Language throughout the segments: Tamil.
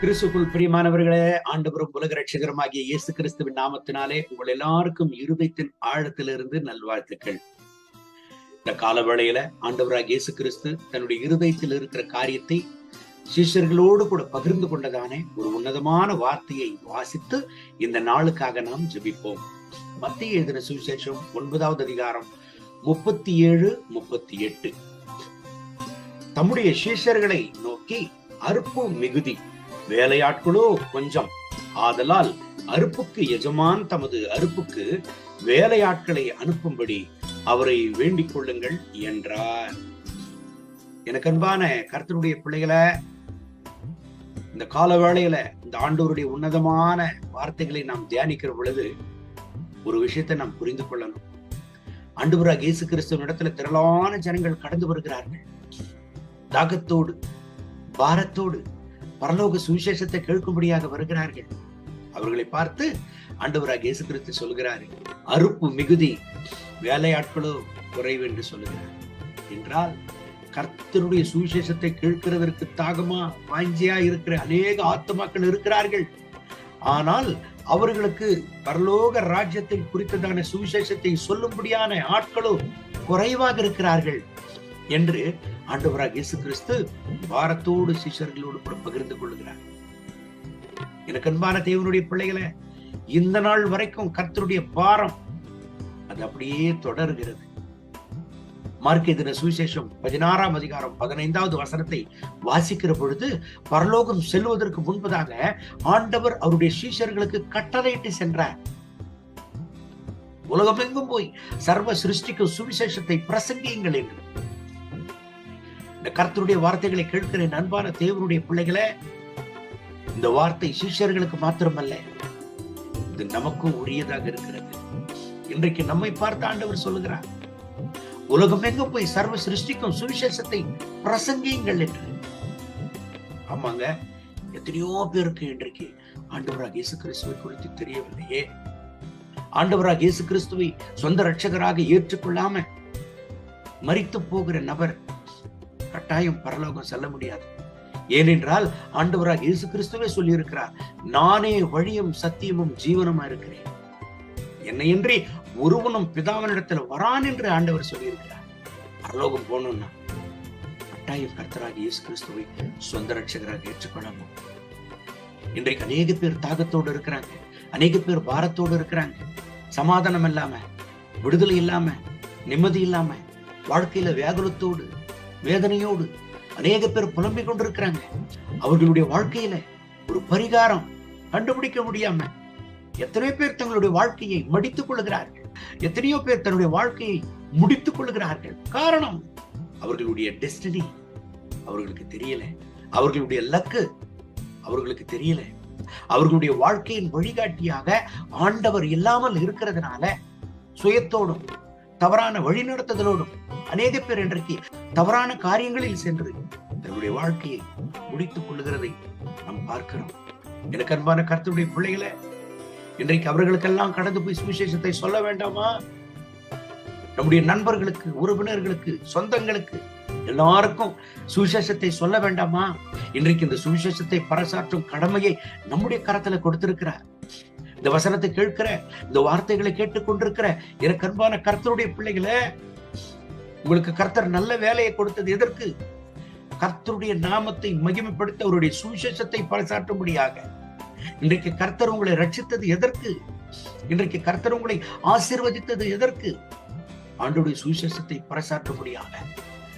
கிறிஸ்துக்குள் பிரியமானவர்களே ஆண்டவரும் உலக ரட்சகரமாகிய இயேசு கிறிஸ்துவின் நாமத்தினாலே உங்கள் எல்லாருக்கும் இருதயத்தின் ஆழத்திலிருந்து நல்வாழ்த்துக்கள். இந்த கால வேளையில ஆண்டவராக இயேசு கிறிஸ்து தன்னுடைய இருதயத்தில் இருக்கிற காரியத்தை சிஷ்யர்களோடு கூட பகிர்ந்து கொண்டதானே ஒரு உன்னதமான வார்த்தையை வாசித்து இந்த நாளுக்காக நாம் ஜபிப்போம். மத்திய எழுதின சுவிசேஷம் ஒன்பதாவது அதிகாரம் முப்பத்தி ஏழு முப்பத்தி எட்டு தம்முடைய சீஷர்களை நோக்கி அறுப்பு மிகுதி. வேலையாட்களோ கொஞ்சம். ஆதலால் அறுப்புக்கு எஜமான் தமது அறுப்புக்கு வேலையாட்களை அனுப்பும்படி அவரை வேண்டிக் கொள்ளுங்கள் என்றார். எனக்கு அன்பான கர்த்தருடைய பிள்ளைகளை இந்த கால வேளையில இந்த ஆண்டோருடைய உன்னதமான வார்த்தைகளை நாம் தியானிக்கிற பொழுது ஒரு விஷயத்தை நாம் புரிந்து கொள்ளணும். ஆண்டவராக இயேசு கிறிஸ்துவ இடத்துல திரளான ஜனங்கள் கடந்து வருகிறார்கள். தாகத்தோடு பாரத்தோடு பரலோக சுவிசேஷத்தை கேட்கும்படியாக வருகிறார்கள். அவர்களை பார்த்து ஆண்டவராக இயேசு கிறிஸ்து சொல்கிறாரு அறுப்பு மிகுதி வேலையாட்களோ குறைவு என்று சொல்லுகிறார். என்றால் கர்த்தருடைய சுவிசேஷத்தை கேட்கிறதற்கு தாகமா வாஞ்சியா இருக்கிற அநேக ஆத்மாக்கள் இருக்கிறார்கள். ஆனால் அவர்களுக்கு பரலோக ராஜ்யத்தை குறித்ததான சுவிசேஷத்தை சொல்லும்படியான ஆட்களோ குறைவாக இருக்கிறார்கள். என்று ஆண்டவராக இயேசு கிறிஸ்து பாரத்தோடு சிஷர்களோடு கூட பகிர்ந்து கொள்ளுகிறார் எனக்கு அன்பான தேவனுடைய பிள்ளைகளை இந்த நாள் வரைக்கும் கர்த்தருடைய பாரம் அது அப்படியே தொடர்கிறது. மார்க் எதிர சுவிசேஷம் பதினாறாம் அதிகாரம் பதினைந்தாவது வசனத்தை வாசிக்கிற பொழுது பரலோகம் செல்வதற்கு முன்பதாக ஆண்டவர் அவருடைய சீஷர்களுக்கு கட்டளையிட்டு சென்றார். உலகமெங்கும் போய் சர்வ சிருஷ்டிக்கும் சுவிசேஷத்தை பிரசங்கியுங்கள் என்று. கர்த்தருடைய வார்த்தைகளை கேட்கிற அன்பான தேவனுடைய பிள்ளைகளை இந்த வார்த்தை சீஷர்களுக்கு மாத்திரமல்ல இது நமக்கும் உரியதாக இருக்கிறது. இன்றைக்கு நம்மை பார்த்து ஆண்டவர் சொல்லுகிறார் உலகம் எங்க போய் சர்வ சிருஷ்டிக்கும் சுவிசேஷத்தை பிரசங்கியுங்கள் என்று. ஆமாங்க எத்தனையோ பேருக்கு இன்றைக்கு ஆண்டவராக இயேசு கிறிஸ்துவை குறித்து தெரியவில்லையே. ஆண்டவராக இயேசு கிறிஸ்துவை சொந்த ரட்சகராக ஏற்றுக்கொள்ளாம மறித்து போகிற நபர் கட்டாயம் பரலோகம் செல்ல முடியாது. ஏனென்றால் ஆண்டவராக இயேசு கிறிஸ்துவே சொல்லியிருக்கிறார் நானே வழியும் சத்தியமும் ஜீவனமா இருக்கிறேன். என்னையின்றி ஒருவனும் பிதாவனிடத்துல வரான் என்று ஆண்டவர் சொல்லியிருக்கிறார். பரலோகம் போகணும்னா கட்டாயம் கர்த்தராக இயேசு கிறிஸ்துவை சொந்த ரட்சகராக ஏற்றுக்கொள்ளணும். இன்றைக்கு அநேக பேர் தாகத்தோடு இருக்கிறாங்க அநேக பேர் பாரத்தோடு இருக்கிறாங்க. சமாதானம் இல்லாம விடுதலை இல்லாம நிம்மதி இல்லாம வாழ்க்கையில வியாகுலத்தோடு வேதனையோடு அநேக பேர் புலம்பிக் கொண்டிருக்கிறாங்க. அவர்களுடைய வாழ்க்கையில ஒரு பரிகாரம் கண்டுபிடிக்க முடியாம எத்தனையோ பேர் தங்களுடைய வாழ்க்கையை மடித்துக் கொள்கிறார்கள். எத்தனையோ பேர் தன்னுடைய வாழ்க்கையை முடித்துக் கொள்கிறார்கள். காரணம் அவர்களுடைய டெஸ்டினி அவர்களுக்கு தெரியல. அவர்களுடைய லக்கு அவர்களுக்கு தெரியல. அவர்களுடைய வாழ்க்கையின் வழிகாட்டியாக ஆண்டவர் இல்லாமல் இருக்கிறதுனால சுயத்தோடும் தவறான வழிநடத்துதலோடும் அநேக பேர் இன்றைக்கு தவறான காரியங்களில் சென்று தன்னுடைய வாழ்க்கையை முடித்துக் கொள்ளுகிறதை நாம் பார்க்கிறோம். எனக்கு அன்பான கருத்துடைய பிள்ளைகளை இன்றைக்கு அவர்களுக்கெல்லாம் கடந்து போய் சுவிசேஷத்தை சொல்ல வேண்டாமா? நம்முடைய நண்பர்களுக்கு உறவினர்களுக்கு சொந்தங்களுக்கு எல்லாருக்கும் சுவிசேஷத்தை சொல்ல வேண்டாமா? இன்றைக்கு இந்த சுவிசேஷத்தை பறைசாற்றும் கடமையை நம்முடைய கரத்துல கொடுத்திருக்கிறார். இந்த வசனத்தை கேட்கிற இந்த வார்த்தைகளை கேட்டுக்கொண்டிருக்கிற எனக்கு அன்பான கர்த்தருடைய பிள்ளைகளை உங்களுக்கு கர்த்தர் நல்ல வேலையை கொடுத்தது எதற்கு? கர்த்தருடைய நாமத்தை மகிமைப்படுத்த அவருடைய சுவிசேஷத்தை பறைசாற்றும்படியாக இன்றைக்கு கர்த்தர் உங்களை ரட்சித்தது எதற்கு? இன்றைக்கு கர்த்தர் உங்களை ஆசீர்வதித்தது எதற்கு? ஆண்டுடைய சுவிசேஷத்தை பறைசாற்றும்படியாக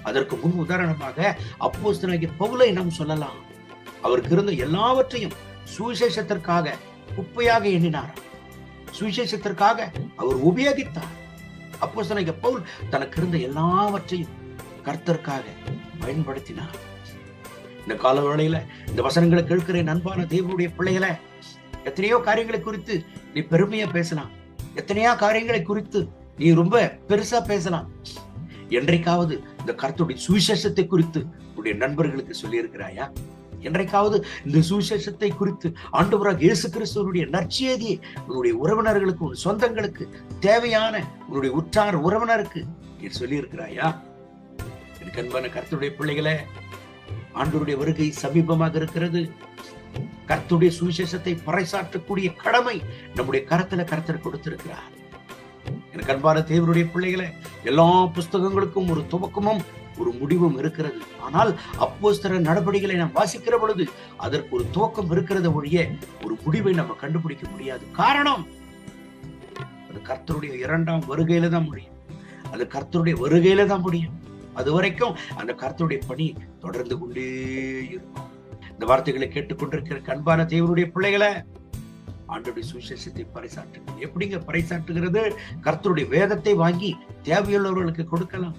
அதற்கு முன் உதாரணமாக அப்போஸ்தலனாகிய பவுலை நாம் சொல்லலாம். அவருக்கு இருந்த எல்லாவற்றையும் சுவிசேஷத்திற்காக குப்பையாக எண்ணினார். சுவிசேஷத்திற்காக அவர் உபயோகித்தார். அப்போஸ்தலனாகிய பவுல் தனக்கு இருந்த எல்லாவற்றையும் கர்த்தருக்காக பயன்படுத்தினார். இந்த கால வேளையில இந்த வசனங்களை கேட்கிற நண்பான தேவனுடைய பிள்ளைகளை எத்தனையோ காரியங்களை குறித்து நீ பெருமையா பேசலாம். எத்தனையோ காரியங்களை குறித்து நீ ரொம்ப பெருசா பேசலாம். என்றைக்காவது இந்த கருத்துடைய சுவிசேஷத்தை குறித்து உன்னுடைய நண்பர்களுக்கு சொல்லி இருக்கிறாயா என்றைக்காவது இந்த சுவிசேஷத்தை குறித்து ஆண்டவராக இயேசு கிறிஸ்துவனுடைய நற்செய்தியை உன்னுடைய உறவினர்களுக்கு உன் சொந்தங்களுக்கு தேவையான உன்னுடைய உற்றார் உறவினருக்கு நீ சொல்லியிருக்கிறாயா? என் கண்பான கருத்துடைய பிள்ளைகளை ஆண்டவருடைய வருகை சமீபமாக இருக்கிறது. கர்த்துடைய சுவிசேஷத்தை பறைசாற்றக்கூடிய கடமை நம்முடைய கரத்துல கருத்தர் கொடுத்திருக்கிறார். எனக்கு அன்பான தேவருடைய பிள்ளைகளை எல்லா புஸ்தகங்களுக்கும் ஒரு துவக்கமும் ஒரு முடிவும் இருக்கிறது. ஆனால் அப்போஸ்தர நடவடிக்கைகளை நாம் வாசிக்கிற பொழுது அதற்கு ஒரு துவக்கம் இருக்கிறத ஒழிய ஒரு முடிவை நம்ம கண்டுபிடிக்க முடியாது. காரணம் அது கர்த்தருடைய இரண்டாம் வருகையில தான் முடியும். அது கர்த்தருடைய வருகையில தான் முடியும். அது வரைக்கும் அந்த கர்த்தருடைய பணி தொடர்ந்து கொண்டே இருக்கும். இந்த வார்த்தைகளை கேட்டுக்கொண்டிருக்கிற கண்பான தேவனுடைய பிள்ளைகளை ஆண்டுடைய சுவிசேஷத்தை பறைசாற்றுகிறது எப்படிங்க பறைசாற்றுகிறது? கர்த்தருடைய வேதத்தை வாங்கி தேவையுள்ளவர்களுக்கு கொடுக்கலாம்.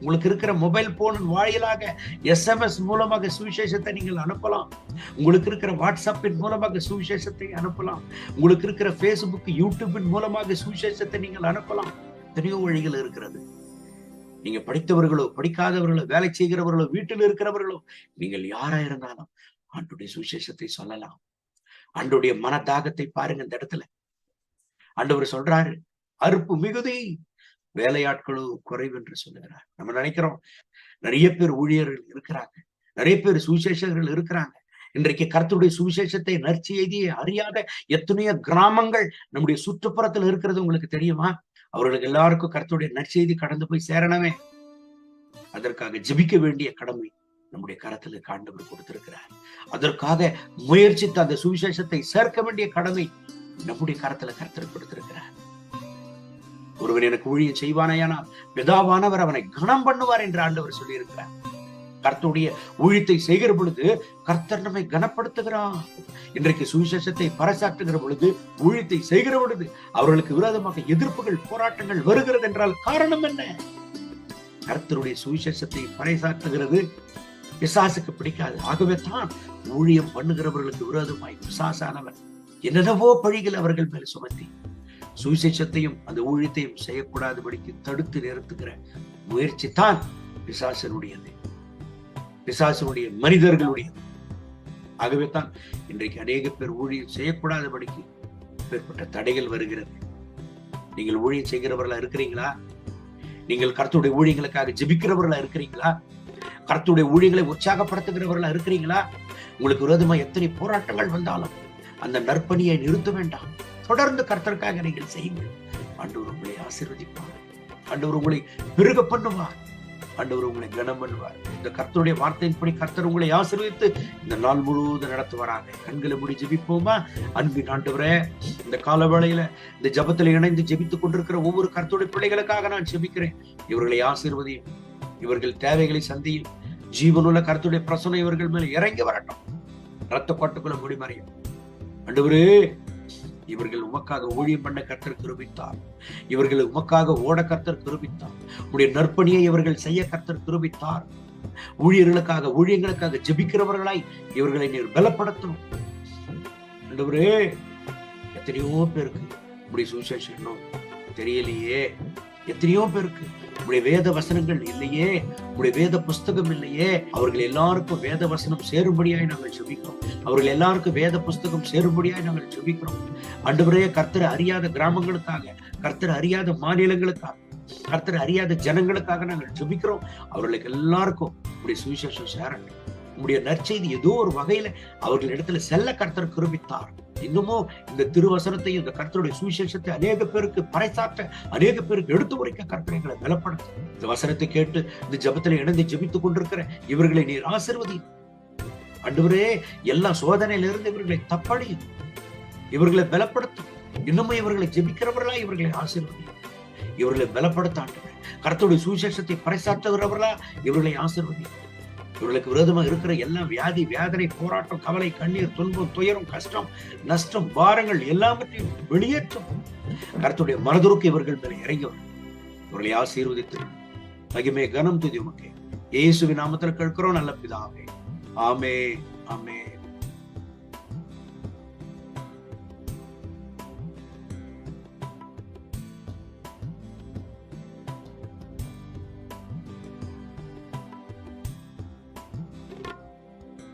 உங்களுக்கு இருக்கிற மொபைல் போன் வாயிலாக எஸ்எம்எஸ் மூலமாக சுவிசேஷத்தை நீங்கள் அனுப்பலாம். உங்களுக்கு இருக்கிற வாட்ஸ்அப்பின் மூலமாக சுவிசேஷத்தை அனுப்பலாம். உங்களுக்கு இருக்கிற ஃபேஸ்புக் யூடியூபின் மூலமாக சுவிசேஷத்தை நீங்கள் அனுப்பலாம். எத்தனையோ வழிகள் இருக்கிறது. நீங்க படித்தவர்களோ படிக்காதவர்களோ வேலை செய்கிறவர்களோ வீட்டில் இருக்கிறவர்களோ நீங்கள் யாரா இருந்தாலும் ஆண்டுடைய சுவிசேஷத்தை சொல்லலாம். ஆண்டுடைய மனதாகத்தை பாருங்க இந்த இடத்துல. ஆண்டவர் சொல்றாரு அறுப்பு மிகுதி வேலையாட்களும் குறைவு என்று சொல்லுகிறார். நம்ம நினைக்கிறோம் நிறைய பேர் ஊழியர்கள் இருக்கிறாங்க நிறைய பேர் சுவிசேஷர்கள் இருக்கிறாங்க. இன்றைக்கு கருத்துடைய சுவிசேஷத்தை நற்செய்தியை அறியாத எத்தனையோ கிராமங்கள் நம்முடைய சுற்றுப்புறத்தில் இருக்கிறது உங்களுக்கு தெரியுமா? அவர்களுக்கு எல்லாருக்கும் கருத்துடைய நற்செய்தி கடந்து போய் சேரணுமே. அதற்காக ஜபிக்க வேண்டிய கடமை நம்முடைய கரத்துல காண்டவர் கொடுத்திருக்கிறார். அதற்காக முயற்சித்து அந்த சுவிசேஷத்தை சேர்க்க வேண்டிய கடமை நம்முடைய கரத்துல கர்த்தர் கொடுத்திருக்கிறார். ஒருவன் எனக்கு ஊழியம் செய்வானையானால் பிதாவானவர் அவனை கனம் பண்ணுவார் என்று ஆண்டவர் சொல்லியிருக்கிறார். கர்த்தருடைய ஊழியத்தை செய்கிற பொழுது கர்த்தர் நம்மை கனப்படுத்துகிறார். இன்றைக்கு சுவிசேஷத்தை பறைசாற்றுகிற பொழுது ஊழியத்தை செய்கிற பொழுது அவர்களுக்கு விரோதமாக எதிர்ப்புகள் போராட்டங்கள் வருகிறது என்றால் காரணம் என்ன? கர்த்தருடைய சுவிசேஷத்தை பறைசாற்றுகிறது பிசாசுக்கு பிடிக்காது. ஆகவே தான் ஊழியம் பண்ணுகிறவர்களுக்கு விரோதமாய் பிசாசானவன் என்னென்னவோ பழிகள் அவர்கள் மேல் சுமத்தி சுவிசேஷத்தையும் அந்த ஊழியத்தையும் செய்யக்கூடாதபடிக்கு தடுத்து நிறுத்துகிற முயற்சி தான் பிசாசனுடையது. பிசாசனுடைய மனிதர்களுடையது. ஆகவே தான் இன்றைக்கு அநேக பேர் ஊழியம் செய்யக்கூடாதபடிக்கு ஏற்பட்ட தடைகள் வருகிறது. நீங்கள் ஊழியம் செய்கிறவர்களா இருக்கிறீங்களா? நீங்கள் கருத்துடைய ஊழியங்களுக்காக ஜெபிக்கிறவர்களா இருக்கிறீங்களா? கருத்துடைய ஊழியங்களை உற்சாகப்படுத்துகிறவர்களா இருக்கிறீங்களா? உங்களுக்கு விரோதமா எத்தனை போராட்டங்கள் வந்தாலும் அந்த நற்பணியை நிறுத்த வேண்டாம். தொடர்ந்து கர்த்தருக்காக நீங்கள் செய்யுங்கள். ஆண்டவர் உங்களை ஆசீர்வதிப்பார். ஆண்டவர் உங்களை பெருக பண்ணுவார். ஆண்டவர் உங்களை கனம் பண்ணுவார். இந்த கர்த்தருடைய வார்த்தையின்படி கர்த்தர் உங்களை ஆசீர்வதித்து இந்த நாள் முழுவதும் நடத்துவாராங்க கண்களை முடி ஜெபிப்போமா? அன்பின் ஆண்டவரே இந்த காலவேளையில இந்த ஜபத்துல இணைந்து ஜெபித்துக் கொண்டிருக்கிற ஒவ்வொரு கர்த்தருடைய பிள்ளைகளுக்காக நான் ஜெபிக்கிறேன். இவர்களை ஆசீர்வதியும் இவர்கள் தேவைகளை சந்தியும் ஜீவனுள்ள கருத்துடைய பிரசனை இவர்கள் மேல் இறங்கி வரட்டும். ரத்த கோட்டுக்குள்ள முடிமறையும். ஆண்டவரே இவர்கள் உமக்காக ஊழியம் பண்ண கர்த்தர் கிருபித்தார். இவர்கள் உமக்காக ஓட கர்த்தர் கிருபித்தார். உடைய நற்பணியை இவர்கள் செய்ய கர்த்தர் கிருபித்தார். ஊழியர்களுக்காக ஊழியங்களுக்காக ஜெபிக்கிறவர்களாய் இவர்களை நீர் பலப்படுத்தணும் ஆண்டவரே எத்தனையோ பேருக்கு இப்படி சுவிசேஷம் இன்னும் தெரியலையே. எத்தனையோ பேருக்கு உடைய வேத வசனங்கள் இல்லையே உடைய வேத புஸ்தகம் இல்லையே அவர்கள் எல்லாருக்கும் வேத வசனம் சேரும்படியாய் நாங்கள் ஜெபிக்கிறோம். அவர்கள் எல்லாருக்கும் வேத புஸ்தகம் சேரும்படியாய் நாங்கள் ஜெபிக்கிறோம். அன்றுவரையே கர்த்தர் அறியாத கிராமங்களுக்காக கர்த்தர் அறியாத மாநிலங்களுக்காக கர்த்தர் அறியாத ஜனங்களுக்காக நாங்கள் ஜெபிக்கிறோம். அவர்களுக்கு எல்லாருக்கும் உடைய சுவிசேஷம் சேரட்டும். உங்களுடைய நற்செய்தி ஏதோ ஒரு வகையில அவர்கள் இடத்துல செல்ல கர்த்தர் கிருபித்தார். இன்னமும் இந்த திருவசனத்தையும் இந்த கர்த்தருடைய சுவிசேஷத்தை அநேக பேருக்கு பறைசாற்ற அநேக பேருக்கு எடுத்து உரைக்க கர்த்தர் எங்களை இந்த வசனத்தை கேட்டு இந்த ஜபத்துல இணைந்து ஜெபித்துக் கொண்டிருக்கிற இவர்களை நீர் ஆசிர்வதி. அன்றுவரே எல்லா சோதனையிலிருந்து இவர்களை தப்படையும் இவர்களை பலப்படுத்தும். இன்னமும் இவர்களை ஜெபிக்கிறவர்களா இவர்களை ஆசீர்வதி. இவர்களை பலப்படுத்த ஆண்டு கர்த்தருடைய சுவிசேஷத்தை பறைசாற்றுகிறவர்களா இவர்களை ஆசீர்வதி. இவர்களுக்கு விரோதமாக இருக்கிற எல்லா வியாதி வேதனை போராட்டம் கவலை கண்ணீர் துன்பம் துயரம் கஷ்டம் நஷ்டம் பாரங்கள் எல்லாவற்றையும் வெளியேற்றும். கருத்துடைய மனதுருக்கு இவர்கள் மேலே இறங்கியவர். இவர்களை ஆசீர்வதித்து மகிமே கனம் துதி உமக்கே. இயேசுவின் நாமத்தில் கேட்கிறோம் நல்ல பிதாவே. ஆமே ஆமே